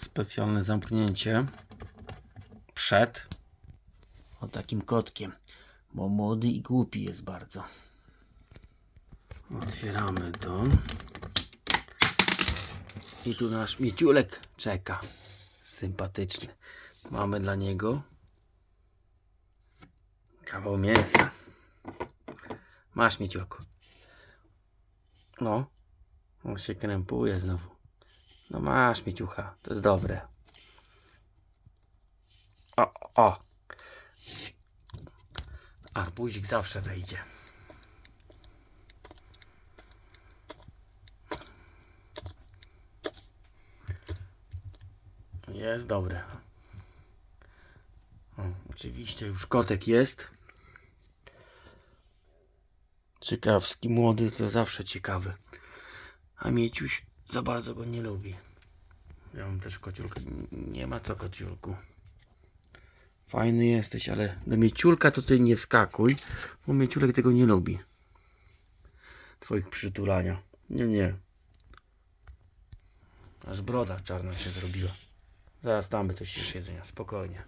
specjalne zamknięcie przed o takim kotkiem, bo młody i głupi jest bardzo. Otwieramy to. I tu nasz mieciulek czeka. Sympatyczny. Mamy dla niego kawał mięsa. Masz mieciulku. No. On się krępuje znowu. No masz mieciucha. To jest dobre. O, o. Arbuzik zawsze wejdzie. Jest dobre. O, oczywiście już kotek jest. Ciekawski, młody to zawsze ciekawy. A Mieciuś za bardzo go nie lubi. Ja mam też kociulkę. Nie ma co kociulku. Fajny jesteś, ale do Mieciulka to ty nie wskakuj, bo Mieciulek tego nie lubi. Twoich przytulania. Nie, nie. Aż broda czarna się zrobiła. Zaraz damy coś jeszcze jedzenia, spokojnie.